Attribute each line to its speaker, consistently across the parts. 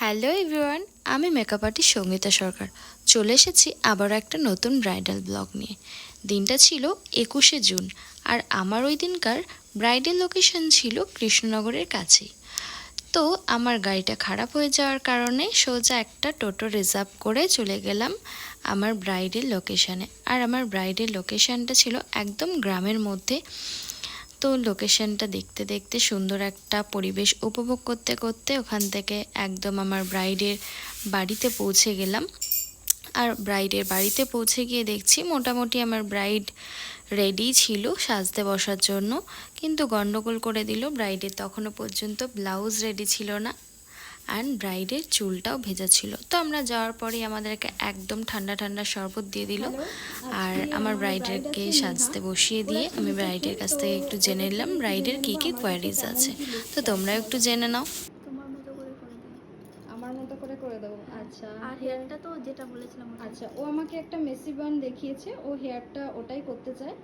Speaker 1: Hello everyone, আমি makeup artist Sangita Sarkar. চলে এসেছি আবারও একটা নতুন ব্রাইডাল ব্লগ নিয়ে। দিনটা ছিল একুশে জুন, আর আমার ওই দিনকার ব্রাইডাল লোকেশন ছিল কৃষ্ণনগরের কাছেই। তো আমার গাড়িটা খারাপ হয়ে যাওয়ার কারণে সোজা একটা টোটো রিজার্ভ করে চলে গেলাম আমার ব্রাইডের লোকেশানে। আর আমার ব্রাইডের লোকেশানটা ছিল একদম গ্রামের মধ্যে। তো লোকেশনটা দেখতে দেখতে সুন্দর একটা পরিবেশ উপভোগ করতে করতে ওখান থেকে একদম আমার ব্রাইডের বাড়িতে পৌঁছে গেলাম। আর ব্রাইডের বাড়িতে পৌঁছে গিয়ে দেখছি মোটামুটি আমার ব্রাইড রেডি ছিল সাজতে বসার জন্য। কিন্তু গণ্ডগোল করে দিল ব্রাইডের তখনও পর্যন্ত ব্লাউজ রেডি ছিল না। অ্যান্ড ব্রাইডের চুলটাও ভেজা ছিল। তো আমরা যাওয়ার পরেই আমাদেরকে একদম ঠান্ডা ঠান্ডা শরবত দিয়ে দিল। আর আমার ব্রাইডেরকে সাজতে বসিয়ে দিয়ে আমি ব্রাইডের কাছ থেকে একটু জেনে নিলাম ব্রাইডের কী কী কোয়ারিজ আছে। তো তোমরা একটু জেনে নাও।
Speaker 2: তোমার মতো করে করে দেবে।
Speaker 3: আমার মতো করে করে দেবো? আচ্ছা।
Speaker 2: আর হেয়ারটা তো যেটা বলেছিলাম
Speaker 3: আচ্ছা ও আমাকে একটা মেসি বান দেখিয়েছে ও হেয়ারটা ওটাই করতে চায়।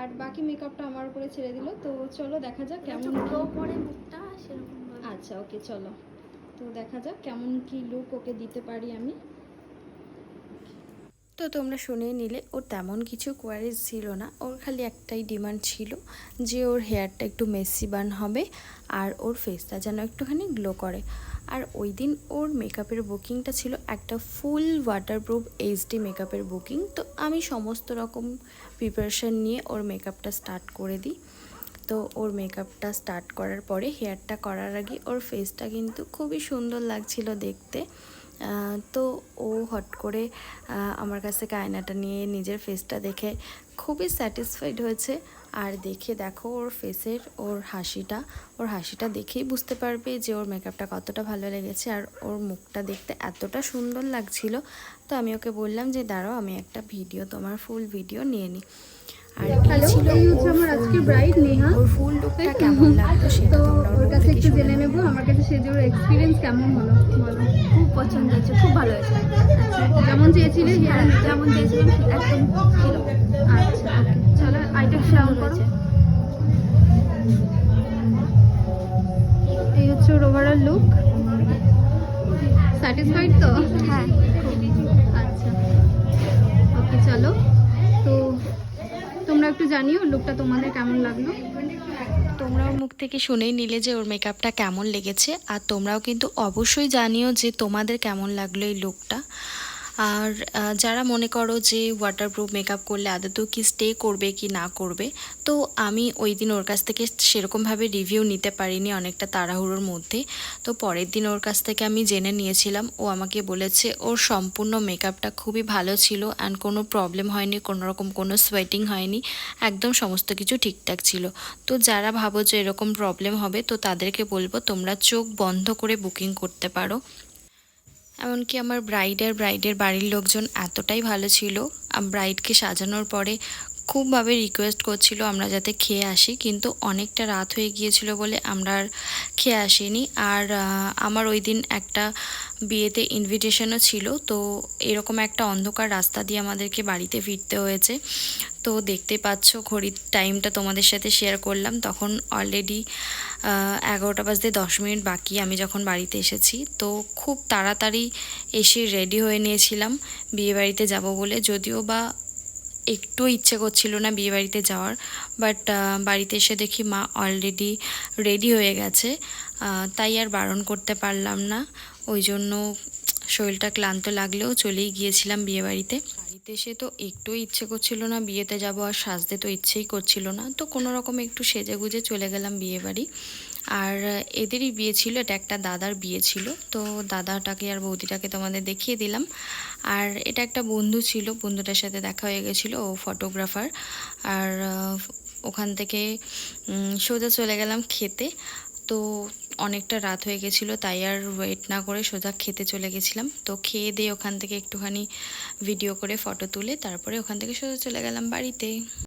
Speaker 3: আর বাকি মেকআপটা আমার উপরে ছেড়ে দিল। তো চলো দেখা যাক কেমন
Speaker 2: গ্লো মুখটা সেরকম
Speaker 3: আচ্ছা ওকে চলো। তো দেখা যাক কেমন কি লুক ওকে দিতে পারি আমি।
Speaker 1: তো তোমরা শুনে নিলে, ওর তেমন কিছু কোয়ারিজ ছিল না, ওর খালি একটাই ডিমান্ড ছিল যে ওর হেয়ারটা একটু মেসি বান হবে আর ওর ফেসটা যেন একটুখানি গ্লো করে। আর ওই দিন ওর মেকআপের বুকিংটা ছিল একটা ফুল ওয়াটারপ্রুফ এইচডি মেকআপের বুকিং তো আমি সমস্ত রকম প্রিপারেশন নিয়ে ওর মেকআপটা স্টার্ট করে দিই। তো ওর মেকআপটা স্টার্ট করার পরে হেয়ারটা করার আগে ওর ফেসটা কিন্তু খুবই সুন্দর লাগছিল দেখতে। তো ও হট করে আমার কাছে থেকে আয়নাটা নিয়ে নিজের ফেসটা দেখে খুবই স্যাটিসফাইড হয়েছে। আর দেখে দেখো ওর ফেসের ওর হাসিটা ওর হাসিটা দেখেই বুঝতে পারবে যে ওর মেকআপটা কতটা ভালো লেগেছে আর ওর মুখটা দেখতে এতটা সুন্দর লাগছিল। তো আমি ওকে বললাম যে, দাঁড়াও, আমি একটা ভিডিও তোমার ফুল ভিডিও নিয়ে নিই। আর এই ছিল
Speaker 3: আমার আজকে ব্রাইড নেহা।
Speaker 1: ওর ফুল লুকটা কেমন লাগল সেটা তোমরা
Speaker 3: ওর কাছে একটু জেনে
Speaker 1: নেবে।
Speaker 3: আমার কাছে সেজে ওর এক্সপিরিয়েন্স কেমন হলো বলো।
Speaker 2: খুব পছন্দ হয়েছে খুব ভালো হয়েছে।
Speaker 3: আচ্ছা যেমন চেয়েছিলে
Speaker 2: হ্যাঁ যেমন একদম ছিল
Speaker 3: আচ্ছা ওকে চলো আইটা ডাউন করো। এই হচ্ছে ওর ওভারঅল লুক স্যাটিসফাইড তো?
Speaker 2: হ্যাঁ
Speaker 3: আচ্ছা ওকে চলো। একটু জানিও লুকটা তোমাদের কেমন লাগল?
Speaker 1: তোমরাও মুখ থেকে শুনেই নিলে যে ওর মেকআপটা কেমন লেগেছে, আর তোমরাও কিন্তু অবশ্যই জানিও যে তোমাদের কেমন লাগল এই লুকটা আর যারা মনে করো যে ওয়াটারপ্রুফ মেকআপ করলে আদতেও কি স্টে করবে কি না করবে, তো আমি ওই দিন ওর কাছ থেকে সেরকমভাবে রিভিউ নিতে পারিনি অনেকটা তাড়াহুড়োর মধ্যে। তো পরের দিন ওর কাছ থেকে আমি জেনে নিয়েছিলাম, ও আমাকে বলেছে ওর সম্পূর্ণ মেকআপটা খুবই ভালো ছিল অ্যান্ড কোনো প্রবলেম হয়নি, কোনো রকম কোনো সোয়েটিং হয়নি, একদম সমস্ত কিছু ঠিকঠাক ছিল। তো যারা ভাবো যে এরকম প্রবলেম হবে, তো তাদেরকে বলব তোমরা চোখ বন্ধ করে বুকিং করতে পারো। এমনকি আমার ব্রাইডের ব্রাইডের বাড়ির লোকজন এতটাই ভালো ছিল ব্রাইডকে সাজানোর পরে খুবভাবে রিকোয়েস্ট করছিল আমরা যাতে খেয়ে আসি, কিন্তু অনেকটা রাত হয়ে গিয়েছিল বলে আমরা আর খেয়ে আসিনি। আর আমার ওই দিন একটা বিয়েতে ইনভিটেশনও ছিল, তো এরকম একটা অন্ধকার রাস্তা দিয়ে আমাদেরকে বাড়িতে ফিরতে হয়েছে। তো দেখতে পাচ্ছ, ঘড়ির টাইমটা তোমাদের সাথে শেয়ার করলাম। তখন অলরেডি এগারোটা বাজতে দশ মিনিট বাকি, আমি যখন বাড়িতে এসেছি। তো খুব তাড়াতাড়ি এসে রেডি হয়ে নিয়েছিলাম, বিয়েবাড়িতে যাব বলে। যদিও বা একটু ইচ্ছে করছিল না বিয়ে বাড়িতে যাওয়ার বাট বাড়িতে এসে দেখি মা অলরেডি রেডি হয়ে গেছে। তাই আর বারণ করতে পারলাম না। ওই জন্য শরীরটা ক্লান্ত লাগলেও চলেই গিয়েছিলাম বিয়ে বাড়িতে এসে তো একটু ইচ্ছে করছিল না, বিয়েতে যাব আর সাজতে তো ইচ্ছেই করছিল না। তো কোনো রকম একটু সেজে গুজে চলে গেলাম বিয়ে বাড়ি আর এদেরই বিয়ে ছিল, এটা একটা দাদার বিয়ে ছিল। তো দাদাটাকে আর বৌদিটাকে তোমাদের দেখিয়ে দিলাম। আর এটা একটা বন্ধু ছিল, বন্ধুটার সাথে দেখা হয়ে গেছিল, ও ফটোগ্রাফার আর ওখান থেকে সোজা চলে গেলাম খেতে। তো অনেকটা রাত হয়ে গেছিল, তাই আর ওয়েট না করে সোজা খেতে চলে গেছিলাম। তো খেয়ে দিয়ে ওখান থেকে একটুখানি ভিডিও করে ফটো তুলে, তারপরে ওখান থেকে সোজা চলে গেলাম বাড়িতে।